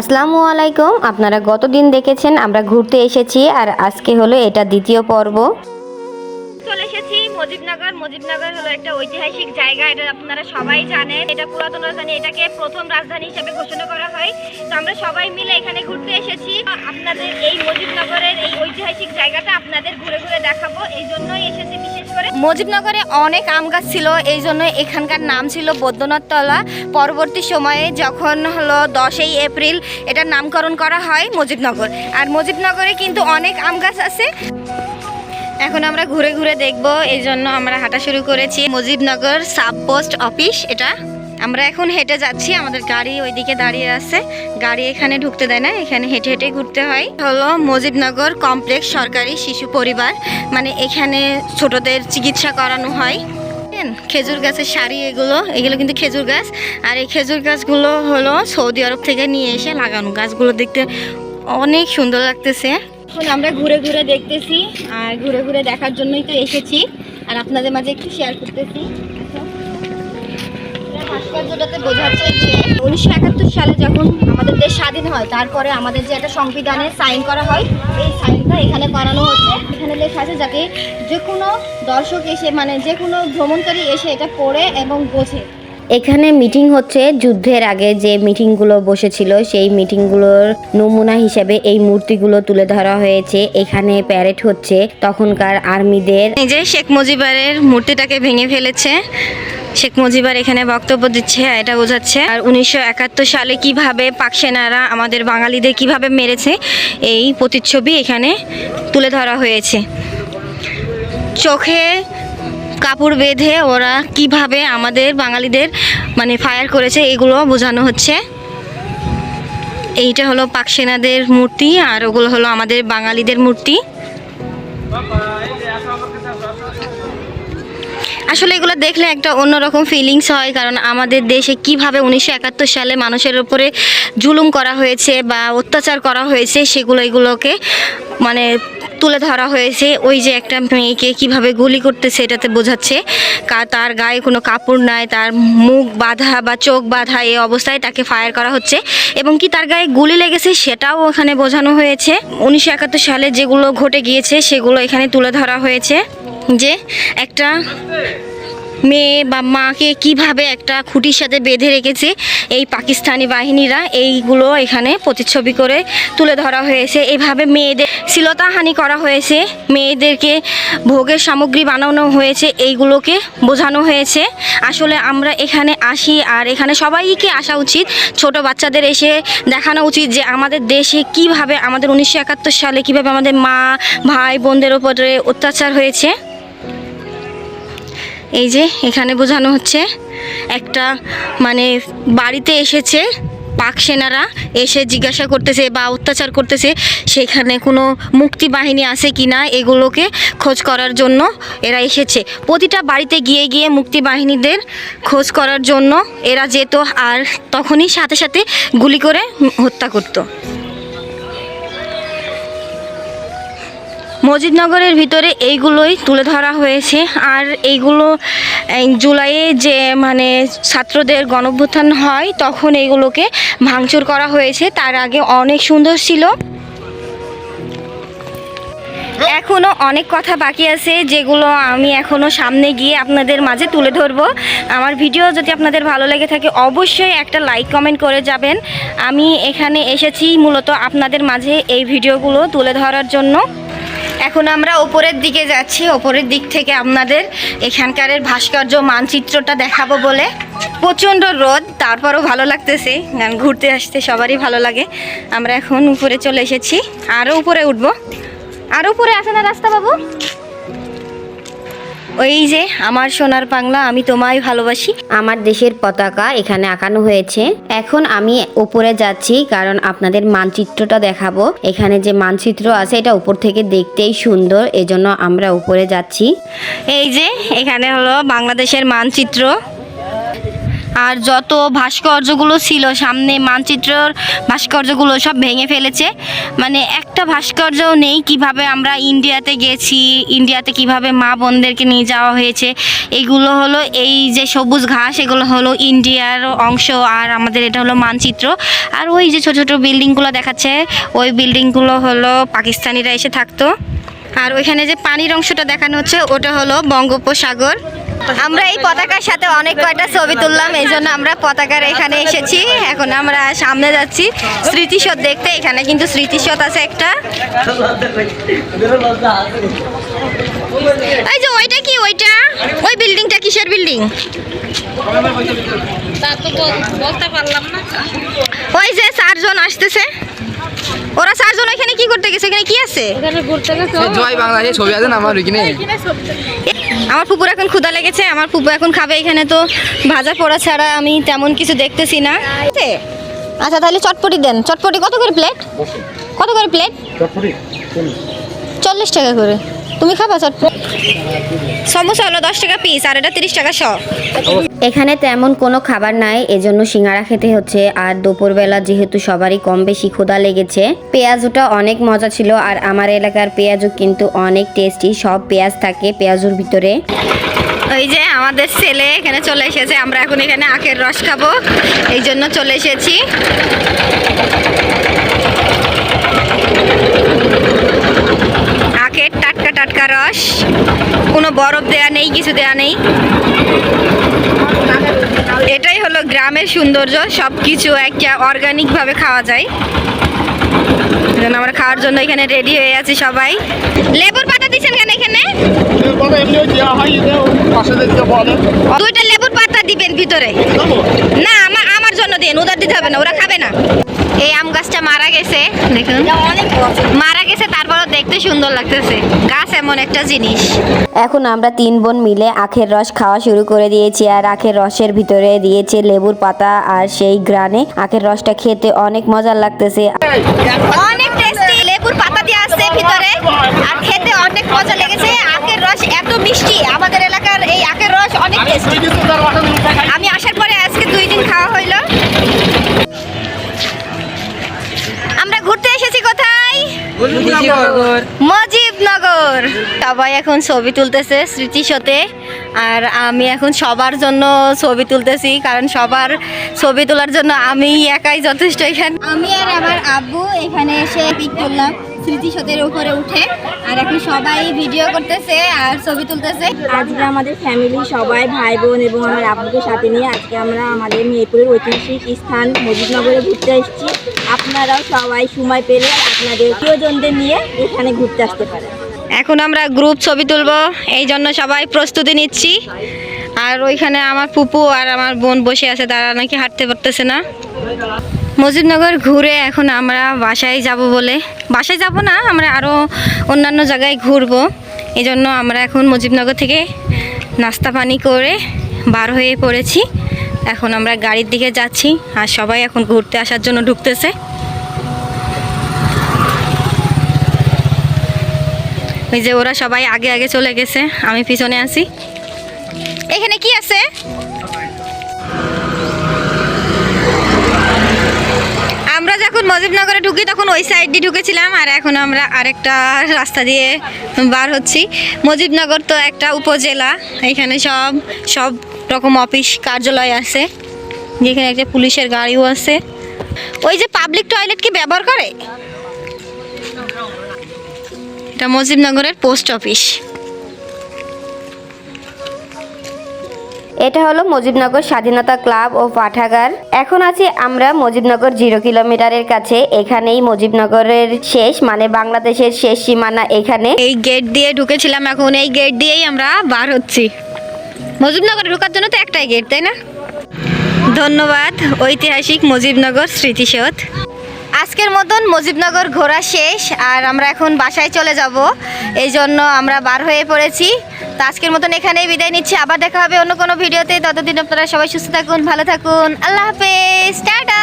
আসসালামু আলাইকুম। আপনারা গতদিন দেখেছেন আমরা ঘুরতে এসেছি আর আজকে হলো এটা দ্বিতীয় পর্ব। চলে এসেছি মুজিবনগর। মুজিবনগর হলো একটা ঐতিহাসিক জায়গা, এটা আপনারা সবাই জানেন। এটা পুরাতন রাজধানী, এটাকে প্রথম রাজধানী হিসেবে ঘোষণা করা হয়। তো আমরা সবাই মিলে এখানে ঘুরতে এসেছি। আপনাদের এই মুজিবনগরের এই ঐতিহাসিক জায়গাটা আপনাদের ঘুরে ঘুরে দেখাবো। এই জন্যই এসেছি মুজিবনগরে অনেক আম গাছ ছিল, এই জন্য এখানকার নাম ছিল বৈদ্যনাথ তলা পরবর্তী সময়ে যখন হলো দশই এপ্রিল এটার নামকরণ করা হয় মজিবনগর। আর মজিবনগরে কিন্তু অনেক আম গাছ আছে। এখন আমরা ঘুরে ঘুরে দেখব, এই জন্য আমরা হাঁটা শুরু করেছি মজিবনগর সাব পোস্ট অফিস, এটা। আমরা এখন হেঁটে যাচ্ছি, আমাদের গাড়ি ওইদিকে দাঁড়িয়ে আছে। গাড়ি এখানে ঢুকতে দেয় না, এখানে হেঁটে হেঁটে ঘুরতে হয়। হলো মুজিবনগর কমপ্লেক্স সরকারি শিশু পরিবার মানে এখানে ছোটদের চিকিৎসা করানো হয়। খেজুর গাছের শাড়ি এগুলো এগুলো কিন্তু খেজুর গাছ। আর এই খেজুর গাছগুলো হলো সৌদি আরব থেকে নিয়ে এসে লাগানো। গাছগুলো দেখতে অনেক সুন্দর লাগতেছে। এখন আমরা ঘুরে ঘুরে দেখতেছি, আর ঘুরে ঘুরে দেখার জন্যই তো এসেছি। আর আপনাদের মাঝে একটু শেয়ার করতেছি। ভাস্কর্যটাতে বোঝাচ্ছে যে উনিশশো একাত্তর সালে যখন আমাদের দেশ স্বাধীন হয় তারপরে আমাদের যে একটা সংবিধানে সাইন করা হয় এই সাইনটা এখানে করানো হচ্ছে। এখানে লেখা আছে যাতে যে কোনো দর্শক এসে মানে যে কোনো ভ্রমণকারী এসে এটা পড়ে এবং বোঝে। এখানে মিটিং হচ্ছে যুদ্ধের আগে যে মিটিংগুলো বসেছিল সেই মিটিংগুলোর নমুনা হিসেবে এই মূর্তিগুলো তুলে ধরা হয়েছে। এখানে প্যারেড হচ্ছে। তখনকার আর্মিদের এই যে শেখ মুজিবের মূর্তিটাকে ভেঙে ফেলেছে। শেখ মুজিবার এখানে বক্তব্য দিচ্ছে এটা বোঝাচ্ছে। আর উনিশশো একাত্তর সালে কীভাবে পাক সেনারা আমাদের বাঙালিদের কীভাবে মেরেছে, এই প্রতিচ্ছবি এখানে তুলে ধরা হয়েছে। চোখে কাপড় বেঁধে ওরা কীভাবে আমাদের বাঙালিদের মানে ফায়ার করেছে, এগুলো বোঝানো হচ্ছে। এইটা হলো পাক সেনাদের মূর্তি, আর ওগুলো হলো আমাদের বাঙালিদের মূর্তি। আসলে এগুলো দেখলে একটা অন্যরকম ফিলিংস হয়, কারণ আমাদের দেশে কীভাবে উনিশশো একাত্তর সালে মানুষের উপরে জুলুম করা হয়েছে বা অত্যাচার করা হয়েছে, সেগুলো এগুলোকে মানে তুলে ধরা হয়েছে। ওই যে একটা মেয়েকে কীভাবে গুলি করতেছে, এটাতে বোঝাচ্ছে। তার গায়ে কোনো কাপড় নাই, তার মুখ বাঁধা বা চোখ বাঁধা এই অবস্থায় তাকে ফায়ার করা হচ্ছে। এবং কি তার গায়ে গুলি লেগেছে সেটাও ওখানে বোঝানো হয়েছে। উনিশশো একাত্তর সালে যেগুলো ঘটে গিয়েছে, সেগুলো এখানে তুলে ধরা হয়েছে। যে একটা মেয়ে বা মাকে কীভাবে একটা খুঁটির সাথে বেঁধে রেখেছে এই পাকিস্তানি বাহিনীরা, এইগুলো এখানে প্রতিচ্ছবি করে তুলে ধরা হয়েছে। এভাবে মেয়েদের শ্লীলতাহানি করা হয়েছে, মেয়েদেরকে ভোগের সামগ্রী বানানো হয়েছে, এইগুলোকে বোঝানো হয়েছে। আসলে আমরা এখানে আসি আর এখানে সবাইকে আসা উচিত। ছোট বাচ্চাদের এসে দেখানো উচিত যে আমাদের দেশে কীভাবে আমাদের উনিশশো একাত্তর সালে কীভাবে আমাদের মা, ভাই, বোনদের উপরে অত্যাচার হয়েছে। এই যে এখানে বোঝানো হচ্ছে একটা মানে বাড়িতে এসেছে পাক সেনারা, এসে জিজ্ঞাসা করতেছে বা অত্যাচার করতেছে, সেখানে কোনো মুক্তি বাহিনী আছে কি না এগুলোকে খোঁজ করার জন্য এরা এসেছে। প্রতিটা বাড়িতে গিয়ে গিয়ে মুক্তি বাহিনীদের খোঁজ করার জন্য এরা যেত আর তখনই সাথে সাথে গুলি করে হত্যা করতো। মসজিদনগরের ভিতরে এইগুলোই তুলে ধরা হয়েছে। আর এইগুলো, এই জুলাইয়ে যে মানে ছাত্রদের গণভ্যুত্থান হয়, তখন এইগুলোকে ভাঙচুর করা হয়েছে। তার আগে অনেক সুন্দর ছিল। এখনও অনেক কথা বাকি আছে, যেগুলো আমি এখনও সামনে গিয়ে আপনাদের মাঝে তুলে ধরবো। আমার ভিডিও যদি আপনাদের ভালো লেগে থাকে, অবশ্যই একটা লাইক, কমেন্ট করে যাবেন। আমি এখানে এসেছি মূলত আপনাদের মাঝে এই ভিডিওগুলো তুলে ধরার জন্য। এখন আমরা ওপরের দিকে যাচ্ছি, ওপরের দিক থেকে আপনাদের এখানকার ভাস্কর্য মানচিত্রটা দেখাবো বলে। প্রচণ্ড রোদ, তারপরও ভালো লাগতেছে। কারণ ঘুরতে আসতে সবারই ভালো লাগে। আমরা এখন উপরে চলে এসেছি। আরও উপরে উঠবো। আরও উপরে আসে না রাস্তা বাবু। ওই যে আমার সোনার বাংলা আমি তোমায় ভালোবাসি। আমার দেশের পতাকা এখানে আঁকানো হয়েছে। এখন আমি উপরে যাচ্ছি কারণ আপনাদের মানচিত্রটা দেখাবো। এখানে যে মানচিত্র আছে এটা উপর থেকে দেখতেই সুন্দর এজন্য আমরা উপরে যাচ্ছি। এই যে এখানে হলো বাংলাদেশের মানচিত্র। আর যত ভাস্কর্যগুলো ছিল, সামনে মানচিত্রর ভাস্কর্যগুলো সব ভেঙে ফেলেছে। মানে একটা ভাস্কর্যও নেই কীভাবে আমরা ইন্ডিয়াতে গেছি, ইন্ডিয়াতে কীভাবে মা বোনদেরকে নিয়ে যাওয়া হয়েছে। এইগুলো হলো এই যে সবুজ ঘাস, এগুলো হলো ইন্ডিয়ার অংশ আর আমাদের এটা হলো মানচিত্র। আর ওই যে ছোট ছোট বিল্ডিংগুলো দেখাচ্ছে, ওই বিল্ডিংগুলো হলো পাকিস্তানিরা এসে থাকতো। আর ওইখানে যে পানির অংশটা দেখানো হচ্ছে, ওটা হলো বঙ্গোপসাগর। আমরা এই পতাকার সাথে অনেক কয়টা ছবি তুললাম এই জন্য আমরা পতাকার এখানে এসেছি। এখন আমরা সামনে যাচ্ছি। স্মৃতিসৌধ দেখতে এখানে কিন্তু স্মৃতিসৌধ আছে একটা। এই যে ওইটা কি ওইটা? ওই বিল্ডিংটা কিসের বিল্ডিং? ওই যে চারজন আসতেছে। ওরা চারজন ওইখানে কি করতে গেছে? এখানে কি আছে? জয় বাংলাদেশের ছবি আছে না আমার ওইখানে। আমার পুকুর এখন ক্ষুদা লেগেছে আমার পুপু এখন খাবে এখানে তো। ভাজা পোড়া ছাড়া আমি তেমন কিছু দেখতেছি না? আচ্ছা তাহলে চটপটি দেন। চটপটি কত করে প্লেট কত করে প্লেট চল্লিশ টাকা করে। তুমি খাবা চটপটি সমোসা হলো দশ টাকা পিস আর এটা তিরিশ টাকা শ এখানে তেমন কোনো খাবার নাই এজন্য সিঙ্গারা খেতে হচ্ছে। আর দুপুরবেলা যেহেতু সবারই কম বেশি ক্ষুধা লেগেছে পেঁয়াজুটা অনেক মজা ছিল। আর আমার এলাকার পেঁয়াজু কিন্তু অনেক টেস্টি সব পেঁয়াজ থাকে পেঁয়াজুর ভিতরে। ওই যে আমাদের ছেলে এখানে চলে এসেছে আমরা এখন এখানে আখের রস খাব। এই জন্য চলে এসেছি আখের টাটকা রস। কোনো বরফ দেয়া নেই কিছু দেয়া নেই। এটাই হলো গ্রামের সৌন্দর্য সব কিছু একটা অর্গানিকভাবে খাওয়া যায়। আমরা খাওয়ার জন্য এখানে রেডি হয়ে আছি সবাই। লেবুর পাতা দিচ্ছেন কেন এখানে? দুইটা লেবুর পাতা দিবেন ভিতরে। না আমার আমার জন্য দিন ওদের দিতে হবে না ওরা খাবে না। এই আম গাছটা মারা গেছে দেখুন। মারা গেছে তারপরও দেখতে সুন্দর লাগতেছে। গাছ এমন একটা জিনিস। এখন আমরা তিন বোন মিলে আখের রস খাওয়া শুরু করে দিয়েছি আর আখের রসের ভিতরে দিয়েছে লেবুর পাতা আর সেই গ্রানে আখের রসটা খেতে অনেক মজার লাগতেছে। অনেক টেস্টি লেবুর পাতা দিয়ে আসছে ভিতরে আর খেতে অনেক মজা লেগেছে। আখের রস এত মিষ্টি আমাদের এলাকার এই আখের রস অনেক টেস্টি আমি আসার পরে আজকে দুই দিন খাওয়া হইল। আমরা ঘুরতে এসেছি কোথায়? মজিবনগর। সবাই এখন ছবি তুলতেছে স্মৃতিসতে আর আমি এখন সবার জন্য ছবি তুলতেছি, কারণ সবার ছবি তোলার জন্য আমি একাই যথেষ্ট এখানে। আমি আর আমার আব্বু এখানে এসে পিক করলাম। স্মৃতিসতের উপরে উঠে। আর এখন সবাই ভিডিও করতেছে আর ছবি তুলতেছে। আজকে আমাদের ফ্যামিলি সবাই ভাই বোন এবং আমার আব্বুকে সাথে নিয়ে আজকে আমরা আমাদের মেয়েপুরের ঐতিহাসিক স্থান মজিদনগরে ঘুরতে এসেছি। আপনারাও সবাই সময় পেলে আপনাদের প্রিয়জনদের নিয়ে এখানে ঘুরতে আসতে পারেন। এখন আমরা গ্রুপ ছবি তুলবো এই জন্য সবাই প্রস্তুতি নিচ্ছি। আর ওইখানে আমার পুপু আর আমার বোন বসে আছে তারা নাকি হাঁটতে পারতেছে না। মজিদনগর ঘুরে এখন আমরা বাসায় যাব বলে। বাসায় যাব না, আমরা আরও অন্যান্য জায়গায় ঘুরবো। এই জন্য আমরা এখন মুজিবনগর থেকে নাস্তা পানি করে বার হয়ে পড়েছি। এখন আমরা গাড়ির দিকে যাচ্ছি আর সবাই এখন ঘুরতে আসার জন্য ঢুকতেছে। ওই যে ওরা সবাই আগে আগে চলে গেছে, আমি পিছনে আছি। এখানে কি আছে? যখন মজিবনগরে ঢুকি তখন ওই সাইড দিয়ে ঢুকেছিলাম আর এখন আমরা আরেকটা রাস্তা দিয়ে বার হচ্ছি। মজিবনগর তো একটা উপজেলা, এখানে সব সব রকম অফিস, কার্যালয় আছে। যেখানে একটা পুলিশের গাড়িও আছে। ওই যে পাবলিক টয়লেট কি ব্যবহার করে? এটা মজিবনগরের পোস্ট অফিস এটা হলো মুজিবনগর স্বাধীনতা ক্লাব ও পাঠাগার। এখন আছি আমরা মুজিবনগর জিরো কিলোমিটারের কাছে। এখানেই মুজিবনগরের শেষ মানে বাংলাদেশের শেষ সীমানা এখানে। এই গেট দিয়ে ঢুকেছিলাম এখন। এই গেট দিয়েই আমরা বার হচ্ছি। মুজিবনগরে ঢোকার জন্য তো একটাই গেট তাই না? ধন্যবাদ, ঐতিহাসিক মুজিবনগর স্মৃতিসৌধ। আজকের মতন মুজিবনগর ঘোরা শেষ, আর আমরা এখন বাসায় চলে যাব। এই জন্য আমরা বার হয়ে পড়েছি। তো আজকের মতন এখানেই বিদায় নিচ্ছি। আবার দেখা হবে অন্য কোনো ভিডিওতে। ততদিন আপনারা সবাই সুস্থ থাকুন, ভালো থাকুন। আল্লাহ হাফেজ। টাটা।